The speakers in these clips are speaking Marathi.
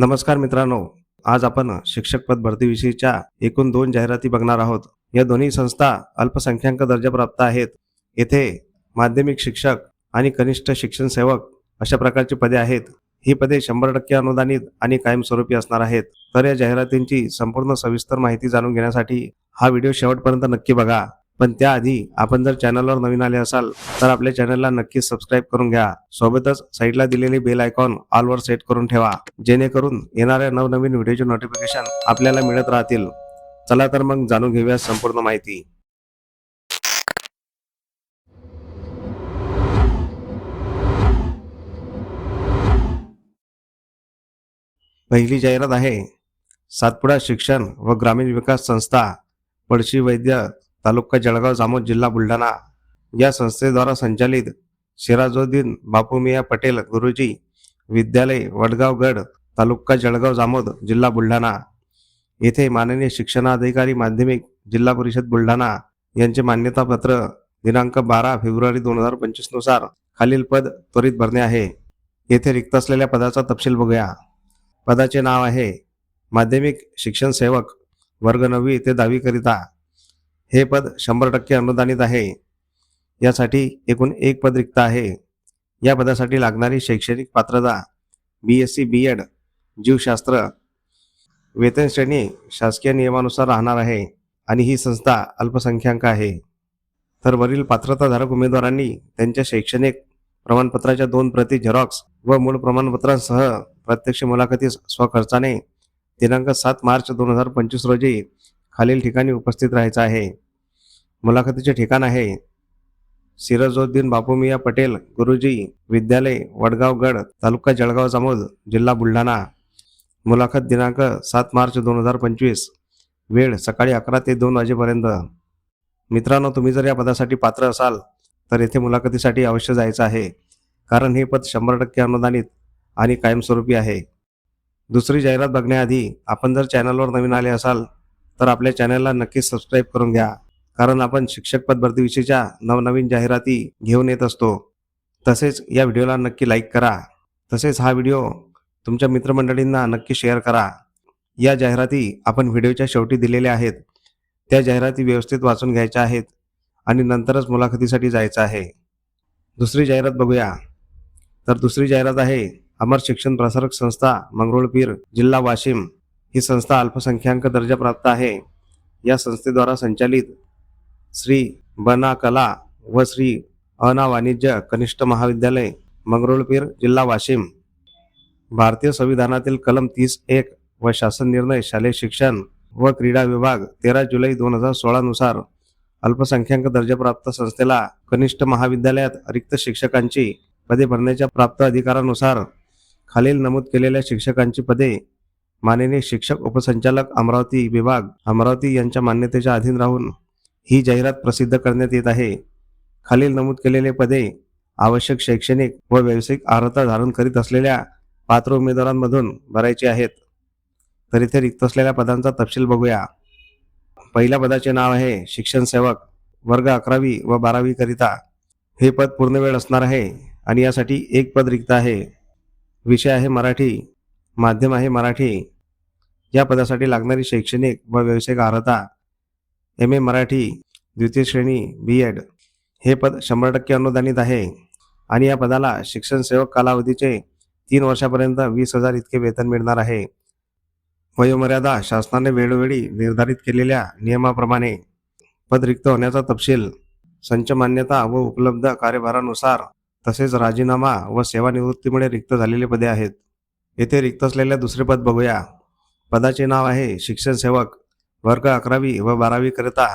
नमस्कार मित्रांनो आज आपण शिक्षक पद भरतीविषयीच्या एकूण दोन जाहिराती बघणार आहोत. या दोन्ही संस्था अल्पसंख्याक दर्जाप्राप्त आहेत. येथे माध्यमिक शिक्षक आणि कनिष्ठ शिक्षण सेवक अशा प्रकारची पदे आहेत. ही पदे शंभर टक्के अनुदानित आणि कायमस्वरूपी असणार आहेत. तर या जाहिरातींची संपूर्ण सविस्तर माहिती जाणून घेण्यासाठी हा व्हिडिओ शेवटपर्यंत नक्की बघा. पण त्याआधी आपण जर चॅनलवर नवीन आले असाल तर आपल्या चॅनलला नक्की सबस्क्राईब करून घ्या. सोबतच साईडला दिलेली बेल आयकॉन ऑलवर सेट करून ठेवा जेणेकरून येणाऱ्या नवनवीन व्हिडिओचे नोटिफिकेशन आपल्याला मिळत राहतील. चला तर मग जाणून घेऊया संपूर्ण माहिती. पहिली जाहिरात आहे सातपुडा शिक्षण व ग्रामीण विकास संस्था पळशी वैद्य तालुका जळगाव जामोद जिल्हा बुलढाणा. या संस्थेद्वारा संचालित सिराजुद्दीन बापूमिया पटेल गुरुजी विद्यालय वडगावगड तालुका जळगाव जामोद जिल्हा बुलढाणा. येथे माननीय शिक्षणाधिकारी माध्यमिक जिल्हा परिषद बुलढाणा यांचे मान्यतापत्र दिनांक बारा फेब्रुवारी दोन हजार पंचवीसनुसार खालील पद त्वरित भरणे आहे. येथे रिक्त असलेल्या पदाचा तपशील बघूया. पदाचे नाव आहे माध्यमिक शिक्षण सेवक वर्ग नववी ते दहावीकरिता हे पद शंभर टक्के अनुदानित आहे. यासाठी एकूण एक पद रिक्त आहे. या पदासाठी लागणारी शैक्षणिक पात्रता B S C B Ed जीवशास्त्र वेतन श्रेणी शासकीय नियमानुसार राहणार आहे आणि ही संस्था अल्पसंख्याक आहे. तर वरील पात्रताधारक उमेदवारांनी त्यांच्या शैक्षणिक प्रमाणपत्राच्या दोन प्रती झेरॉक्स व मूळ प्रमाणपत्रांसह प्रत्यक्ष मुलाखतीस स्वखर्चाने दिनांक सात मार्च दोन हजार पंचवीस रोजी खालील ठिकाणी उपस्थित राहायचं आहे. मुलाखतीचे ठिकाण आहे. सिरजोद्दीन बापूमिया पटेल गुरुजी विद्यालय वडगावगड तालुका जळगाव जामोद जिल्हा बुलढाणा. मुलाखत दिनांक सात मार्च दोन हजार पंचवीस वेळ सकाळी अकरा ते दोन वाजेपर्यंत. मित्रांनो तुम्ही जर या पदासाठी पात्र असाल तर येथे मुलाखतीसाठी अवश्य जायचं आहे. कारण हे पद शंभर टक्के अनुदानित आणि कायमस्वरूपी आहे. दुसरी जाहिरात बघण्याआधी आपण जर चॅनलवर नवीन आले असाल तर आपल्या चॅनलला नक्कीच सबस्क्राईब करून घ्या. कारण आपण शिक्षक पद भरतीविषयीच्या नवनवीन जाहिराती घेऊन येत असतो. तसेच या व्हिडिओला नक्की लाईक करा. तसेच हा व्हिडिओ तुमच्या मित्रमंडळींना नक्की शेअर करा. या जाहिराती आपण व्हिडिओच्या शेवटी दिलेल्या आहेत. त्या जाहिराती व्यवस्थित वाचून घ्यायच्या आहेत आणि नंतरच मुलाखतीसाठी जायचं आहे. दुसरी जाहिरात बघूया. तर दुसरी जाहिरात आहे अमर शिक्षण प्रसारक संस्था मंगरुळपीर जिल्हा वाशिम. ही संस्था अल्पसंख्याक दर्जा प्राप्त आहे. या संस्थेद्वारा संचालित श्री बना कला व श्री अना वाणिज्य कनिष्ठ महाविद्यालय मंगरुळपीर जिल्हा वाशिम. भारतीय संविधानातील कलम तीस एक व शासन निर्णय शालेय शिक्षण व क्रीडा विभाग तेरा जुलै दोन हजार सोळानुसार अल्पसंख्याक दर्जाप्राप्त संस्थेला कनिष्ठ महाविद्यालयात रिक्त शिक्षकांची पदे भरण्याच्या प्राप्त अधिकारानुसार खालील नमूद केलेल्या शिक्षकांची पदे माननीय शिक्षक उपसंचालक अमरावती विभाग अमरावती यांच्या मान्यतेच्या अधीन राहून ही जाहिरात प्रसिद्ध करण्यात येत आहे. खालील नमूद केलेले पदे आवश्यक शैक्षणिक व व्यावसायिक अर्हता धारण करीत असलेल्या पात्र उमेदवारांमधून भरायचे आहेत. तर इथे रिक्त असलेल्या पदांचा तपशील बघूया. पहिल्या पदाचे नाव आहे शिक्षण सेवक वर्ग अकरावी व बारावी करिता. हे पद पूर्ण वेळ असणार आहे आणि यासाठी एक पद रिक्त आहे. विषय आहे मराठी. माध्यम आहे मराठी. या पदासाठी लागणारी शैक्षणिक व व्यावसायिक अर्हता एम ए मराठी द्वितीय श्रेणी बी एड. हे पद शंभर टक्के अनुदानित आहे आणि या पदाला शिक्षण सेवक कालावधीचे तीन वर्षापर्यंत वीस हजार इतके वेतन मिळणार आहे. वयोमर्यादा शासनाने वेळोवेळी निर्धारित केलेल्या नियमाप्रमाणे पद रिक्त होण्याचा तपशील संच मान्यता व उपलब्ध कार्यभारानुसार तसेच राजीनामा व सेवानिवृत्तीमुळे रिक्त झालेले पदे आहेत. येथे रिक्त असलेल्या दुसरे पद बघूया. पदाचे नाव आहे शिक्षण सेवक. वर्ग अकरावी व बारावी करता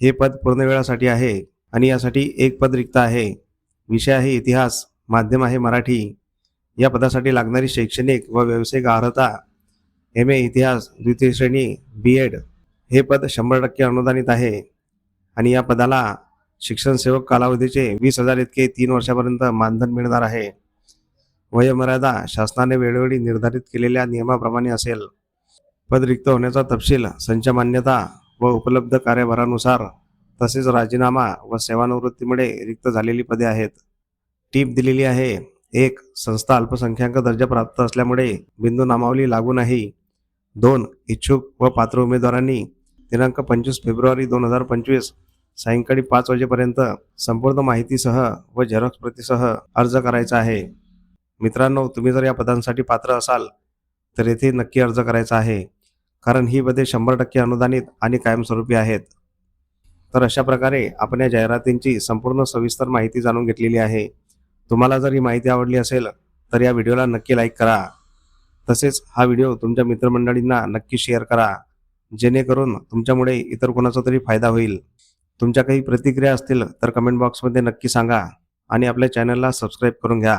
हे पद पूर्ण वेळासाठी आहे आणि यासाठी एक पद रिक्त आहे. विषय आहे इतिहास माध्यम आहे मराठी. या पदासाठी लागणारी शैक्षणिक व व्यावसायिक अर्हता एम ए इतिहास द्वितीय श्रेणी बी एड हे पद शंभर टक्के अनुदानित आहे. आणि या पदाला शिक्षण सेवक कालावधीचे वीस हजार इतके तीन वर्षापर्यंत मानधन मिळणार आहे. वयोमर्यादा शासनाने वेळोवेळी निर्धारित केलेल्या नियमाप्रमाणे असेल. पद रिक्त होण्याचा तपशील संच मान्यता व उपलब्ध कार्यभारानुसार तसेच राजीनामा व सेवानिवृत्तीमुळे रिक्त झालेली पदे आहेत. टीप दिलेली आहे एक संस्था अल्पसंख्याक दर्जा प्राप्त असल्यामुळे बिंदू नामावली लागू नाही. दोन इच्छुक व पात्र उमेदवारांनी दिनांक पंचवीस फेब्रुवारी दोन हजार पंचवीस सायंकाळी पाच वाजेपर्यंत संपूर्ण माहितीसह व झेरॉक्स प्रतीसह अर्ज करायचा आहे. मित्रांनो तुम्ही जर या पदांसाठी पात्र असाल तर येथे नक्की अर्ज करायचा आहे. कारण ही पदे शंभर टक्के अनुदानित आणि कायमस्वरूपी आहेत. तर अशा प्रकारे आपण या जाहिरातींची संपूर्ण सविस्तर माहिती जाणून घेतलेली आहे. तुम्हाला जर ही माहिती आवडली असेल तर या व्हिडिओला नक्की लाईक करा. तसेच हा व्हिडिओ तुमच्या मित्रमंडळींना नक्की शेअर करा. जेणेकरून तुमच्यामुळे इतर कोणाचा तरी फायदा होईल. तुमच्या काही प्रतिक्रिया असतील तर कमेंट बॉक्समध्ये नक्की सांगा आणि आपल्या चॅनलला सबस्क्राईब करून घ्या.